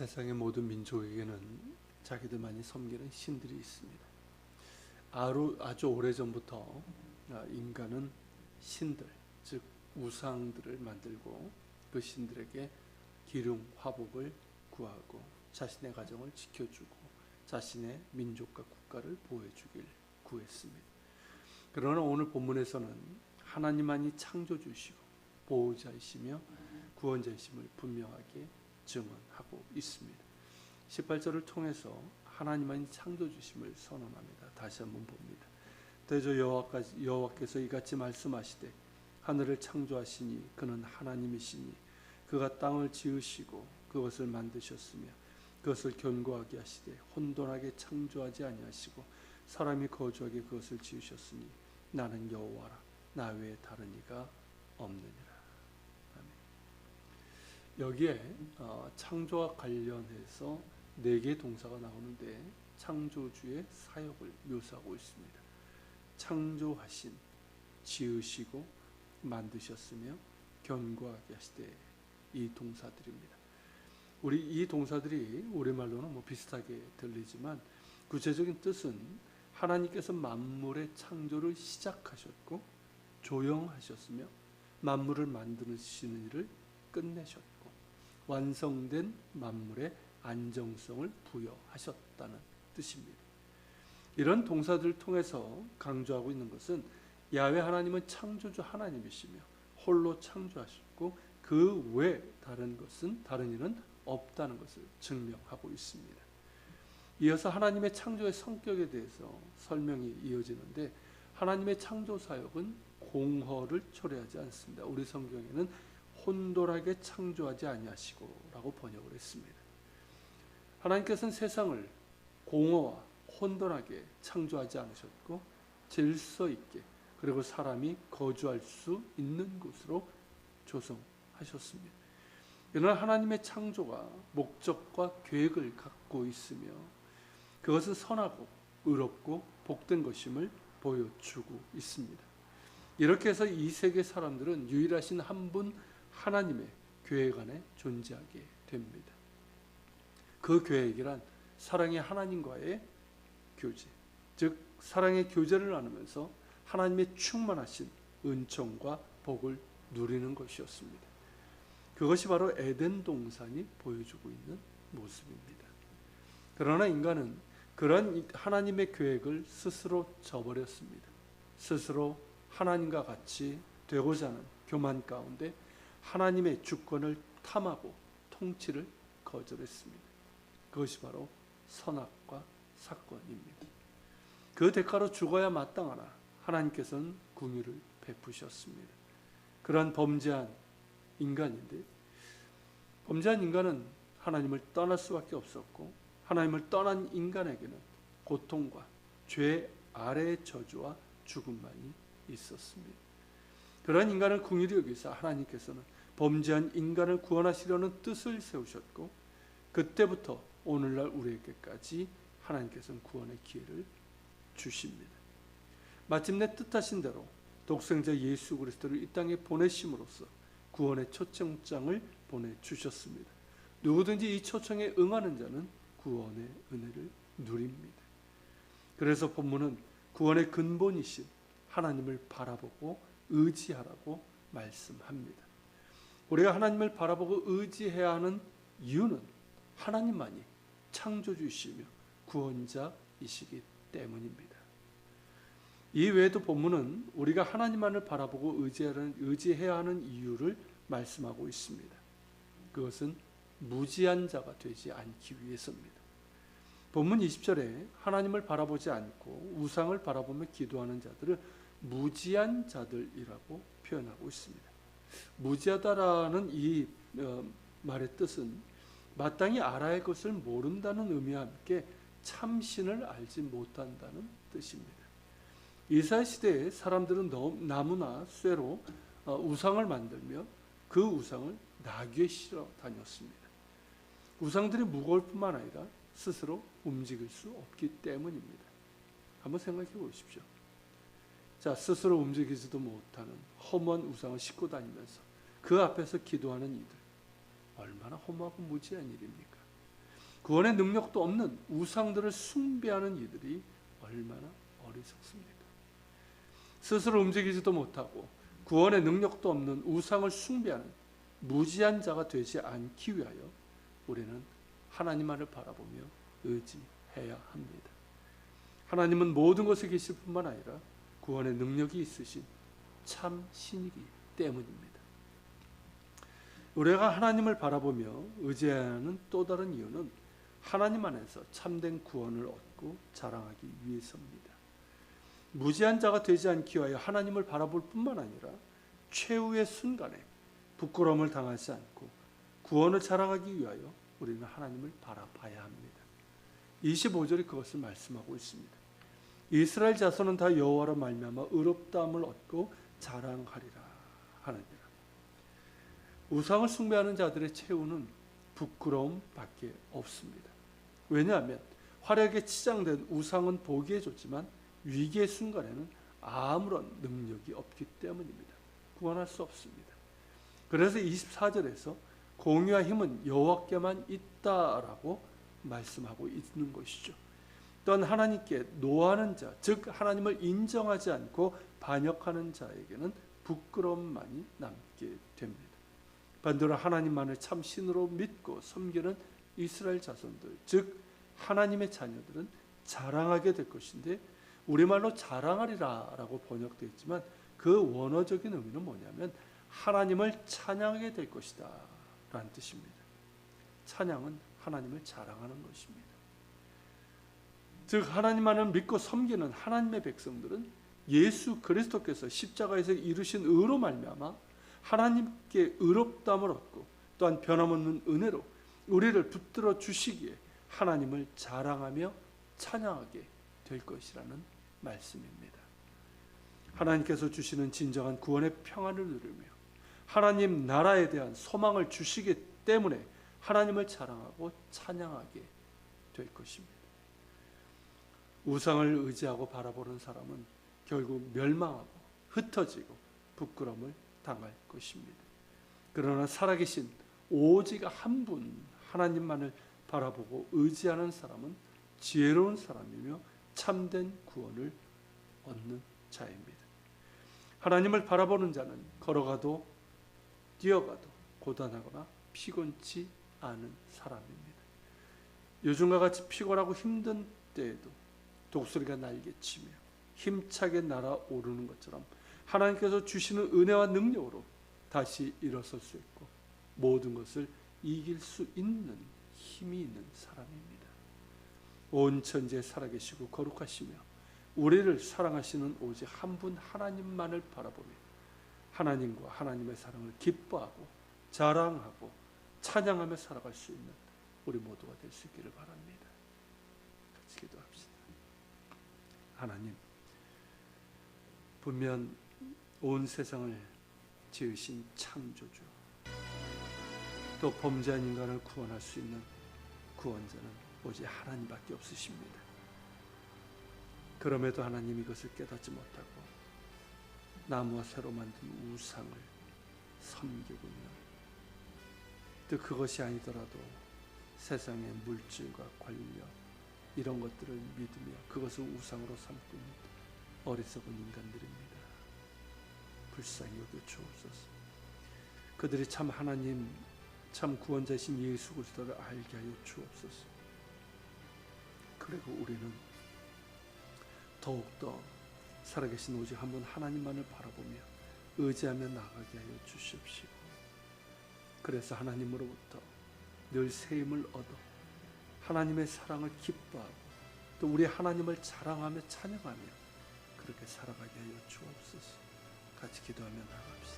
세상의 모든 민족에게는 자기들만이 섬기는 신들이 있습니다. 아루, 아주 오래 전부터 아, 인간은 신들, 즉 우상들을 만들고 그 신들에게 기름, 화복을 구하고 자신의 가정을 지켜주고 자신의 민족과 국가를 보호해주길 구했습니다. 그러나 오늘 본문에서는 하나님만이 창조주시고 보호자이시며 구원자이심을 분명하게 증언 하고 있습니다. 18절을 통해서 하나님만이 창조주심을 선언합니다. 다시 한번 봅니다. 대저 여호와께서 이같이 말씀하시되 하늘을 창조하시니 그는 하나님이시니 그가 땅을 지으시고 그것을 만드셨으며 그것을 견고하게 하시되 혼돈하게 창조하지 아니하시고 사람이 거주하게 그것을 지으셨으니 나는 여호와라 나 외에 다른 이가 없느니라. 여기에 어, 창조와 관련해서 네 개의 동사가 나오는데 창조주의 사역을 묘사하고 있습니다. 창조하신, 지으시고 만드셨으며 견고하게 하시되 이 동사들입니다. 우리 이 동사들이 우리말로는 뭐 비슷하게 들리지만 구체적인 뜻은 하나님께서 만물의 창조를 시작하셨고 조영하셨으며 만물을 만드시는 일을 끝내셨고 완성된 만물의 안정성을 부여하셨다는 뜻입니다. 이런 동사들을 통해서 강조하고 있는 것은 야외 하나님은 창조주 하나님이시며 홀로 창조하셨고 그 외 다른 것은 다른 이는 없다는 것을 증명하고 있습니다. 이어서 하나님의 창조의 성격에 대해서 설명이 이어지는데 하나님의 창조 사역은 공허를 초래하지 않습니다. 우리 성경에는 혼돈하게 창조하지 아니하시고라고 번역을 했습니다. 하나님께서는 세상을 공허와 혼돈하게 창조하지 않으셨고 질서 있게 그리고 사람이 거주할 수 있는 곳으로 조성하셨습니다. 이러나 하나님의 창조가 목적과 계획을 갖고 있으며 그것은 선하고 의롭고 복된 것임을 보여주고 있습니다. 이렇게 해서 이 세계 사람들은 유일하신 한 분 하나님의 안에 존재하게 됩니다. 그 계획이란 사랑의 하나님과의 교제, 즉 사랑의 교제를 나누면서 하나님의 충만하신 은총과 복을 누리는 것이었습니다. 그것이 바로 에덴 동산이 보여주고 있는 모습입니다. 그러나 인간은 그런 하나님의 계획을 스스로 저버렸습니다. 스스로 하나님과 같이 되고자 하는 교만 가운데 하나님의 주권을 탐하고 통치를 거절했습니다. 그것이 바로 선악과 사건입니다. 그 대가로 죽어야 마땅하나 하나님께서는 궁유를 베푸셨습니다. 그러 범죄한 인간인데 범죄한 인간은 하나님을 떠날 수밖에 없었고 하나님을 떠난 인간에게는 고통과 죄 아래의 저주와 죽음만이 있었습니다. 그러한 인간을 궁일히 여기서 하나님께서는 범죄한 인간을 구원하시려는 뜻을 세우셨고 그때부터 오늘날 우리에게까지 하나님께서는 구원의 기회를 주십니다. 마침내 뜻하신 대로 독생자 예수 그리스도를 이 땅에 보내심으로써 구원의 초청장을 보내주셨습니다. 누구든지 이 초청에 응하는 자는 구원의 은혜를 누립니다. 그래서 본문은 구원의 근본이신 하나님을 바라보고 의지하라고 말씀합니다. 우리가 하나님을 바라보고 의지해야 하는 이유는 하나님만이 창조주시며 구원자이시기 때문입니다. 이 외에도 본문은 우리가 하나님만을 바라보고 의지해야 하는 이유를 말씀하고 있습니다. 그것은 무지한 자가 되지 않기 위해서입니다. 본문 20절에 하나님을 바라보지 않고 우상을 바라보며 기도하는 자들을 무지한 자들이라고 표현하고 있습니다. 무지하다라는 이 어, 말의 뜻은 마땅히 알아야 할 것을 모른다는 의미와 함께 참신을 알지 못한다는 뜻입니다. 이사 시대에 사람들은 나무나 쇠로 어, 우상을 만들며 그 우상을 나귀에 실어 다녔습니다. 우상들이 무거울 뿐만 아니라 스스로 움직일 수 없기 때문입니다. 한번 생각해 보십시오. 자, 스스로 움직이지도 못하는 험한 우상을 싣고 다니면서 그 앞에서 기도하는 이들 얼마나 험하고 무지한 일입니까? 구원의 능력도 없는 우상들을 숭배하는 이들이 얼마나 어리석습니까? 스스로 움직이지도 못하고 구원의 능력도 없는 우상을 숭배하는 무지한 자가 되지 않기 위하여 우리는 하나님만을 바라보며 의지해야 합니다. 하나님은 모든 것에 계실 뿐만 아니라 구원의 능력이 있으신 참 신이기 때문입니다. 우리가 하나님을 바라보며 의지하는 또 다른 이유는 하나님 안에서 참된 구원을 얻고 자랑하기 위해서입니다. 무지한 자가 되지 않기 위하여 하나님을 바라볼 뿐만 아니라 최후의 순간에 부끄러움을 당하지 않고 구원을 자랑하기 위하여 우리는 하나님을 바라봐야 합니다. 25절이 그것을 말씀하고 있습니다. 이스라엘 자손은 다 여호와로 말미암아 의롭다함을 얻고 자랑하리라 하느니라. 우상을 숭배하는 자들의 최후는 부끄러움밖에 없습니다. 왜냐하면 화려하게 치장된 우상은 보기에 좋지만 위기의 순간에는 아무런 능력이 없기 때문입니다. 구원할 수 없습니다. 그래서 24절에서 공의와 힘은 여호와께만 있다라고 말씀하고 있는 것이죠. 또한 하나님께 노하는 자, 즉 하나님을 인정하지 않고 반역하는 자에게는 부끄러움만이 남게 됩니다. 반대로 하나님만을 참 신으로 믿고 섬기는 이스라엘 자손들, 즉 하나님의 자녀들은 자랑하게 될 것인데 우리말로 자랑하리라라고 번역되어 있지만 그 원어적인 의미는 뭐냐면 하나님을 찬양하게 될 것이다라는 뜻입니다. 찬양은 하나님을 자랑하는 것입니다. 즉 하나님만을 믿고 섬기는 하나님의 백성들은 예수 그리스도께서 십자가에서 이루신 의로 말미암아 하나님께 의롭다함을 얻고 또한 변함없는 은혜로 우리를 붙들어 주시기에 하나님을 자랑하며 찬양하게 될 것이라는 말씀입니다. 하나님께서 주시는 진정한 구원의 평안을 누리며 하나님 나라에 대한 소망을 주시기 때문에 하나님을 자랑하고 찬양하게 될 것입니다. 우상을 의지하고 바라보는 사람은 결국 멸망하고 흩어지고 부끄러움을 당할 것입니다. 그러나 살아계신 오직 한 분 하나님만을 바라보고 의지하는 사람은 지혜로운 사람이며 참된 구원을 얻는 자입니다. 하나님을 바라보는 자는 걸어가도 뛰어가도 고단하거나 피곤치 않은 사람입니다. 요즘과 같이 피곤하고 힘든 때에도 독수리가 날개치며 힘차게 날아오르는 것처럼 하나님께서 주시는 은혜와 능력으로 다시 일어설 수 있고 모든 것을 이길 수 있는 힘이 있는 사람입니다. 온 천지에 살아계시고 거룩하시며 우리를 사랑하시는 오직 한 분 하나님만을 바라보며 하나님과 하나님의 사랑을 기뻐하고 자랑하고 찬양하며 살아갈 수 있는 우리 모두가 될 수 있기를 바랍니다. 같이 기도합시다. 하나님, 분명 온 세상을 지으신 창조주, 또 범죄한 인간을 구원할 수 있는 구원자는 오직 하나님밖에 없으십니다. 그럼에도 하나님 이것을 깨닫지 못하고 나무와 새로 만든 우상을 섬기고 있는 또 그것이 아니더라도 세상의 물질과 권력 이런 것들을 믿으며 그것을 우상으로 삼고 있는 어리석은 인간들입니다. 불쌍히 여겨 주옵소서. 그들이 참 하나님 참 구원자신 예수 그리스도를 알게 하여 주옵소서. 그리고 우리는 더욱더 살아계신 오직 한 분 하나님만을 바라보며 의지하며 나가게 하여 주시옵시고 그래서 하나님으로부터 늘 세임을 얻어 하나님의 사랑을 기뻐하고 또 우리 하나님을 자랑하며 찬양하며 그렇게 살아가게 하여 주옵소서 같이 기도하며 나갑시다.